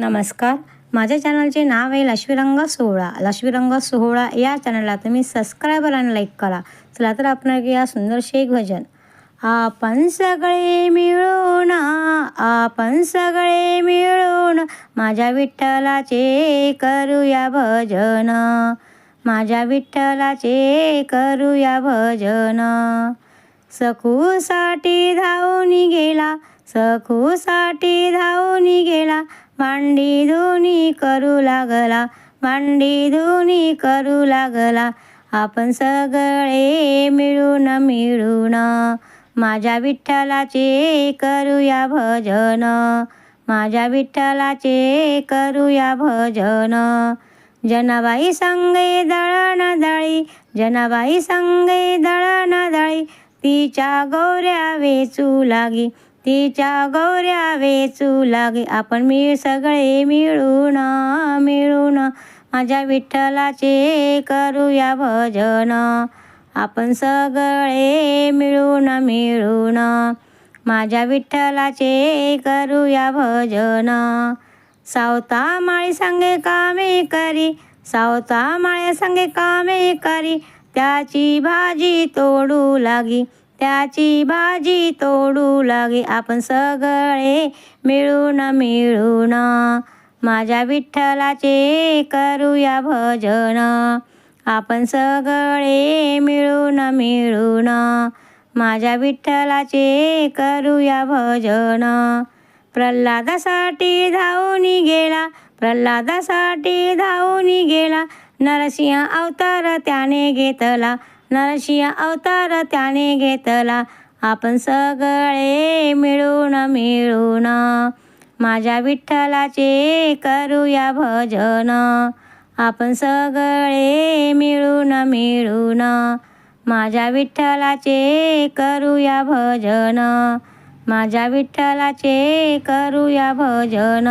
नमस्कार. माझ्या चॅनलचे नाव आहे लक्ष्मीरंग सोहळा. लक्ष्मीरंग सोहळा या चॅनलला तुम्ही सबस्क्राईबर आणि लाईक करा. चला तर आपण ऐकूया सुंदरशे एक भजन. आपण सगळे मिळून आपण सगळे मिळून माझ्या विठ्ठलाचे करूया भजन. माझ्या विठ्ठलाचे करूया भजन. सखूसाठी धावून गेला सखूसाठी धावून गेला मांडी धुनी करू लागला मांडी धुनी करू लागला. आपण सगळे मिळून मिळून माझ्या विठ्ठलाचे करूया भजन माझ्या विठ्ठलाचे करूया भजन. जनाबाई संगे दळण दळी जनाबाई संगे दळण दळी तिच्या गौऱ्या वेचू लागी. तिच्या गौऱ्या वेचू लागे आपण मी सगळे मिळून मिळून माझ्या विठ्ठलाचे करूया भजन. आपण सगळे मिळून मिळून माझ्या विठ्ठलाचे करूया भजन. सावता माळी सांगे कामे करी सावता माळ्या सांगे कामे करी त्याची भाजी तोडू लागी. त्याची भाजी तोडू लागे. आपण सगळे मिळून मिळून माझ्या विठ्ठलाचे करूया भजन. आपण सगळे मिळून मिळून माझ्या विठ्ठलाचे करूया भजन. प्रल्हादासाठी धावून गेला प्रल्हादासाठी धावून गेला. नरसिंह अवतार त्याने घेतला. नरसिंह अवतार त्याने घेतला. आपण सगळे मिळून मिळून माझ्या विठ्ठलाचे करूया भजन. आपण सगळे मिळून मिळून माझ्या विठ्ठलाचे करूया भजन. माझ्या विठ्ठलाचे करूया भजन.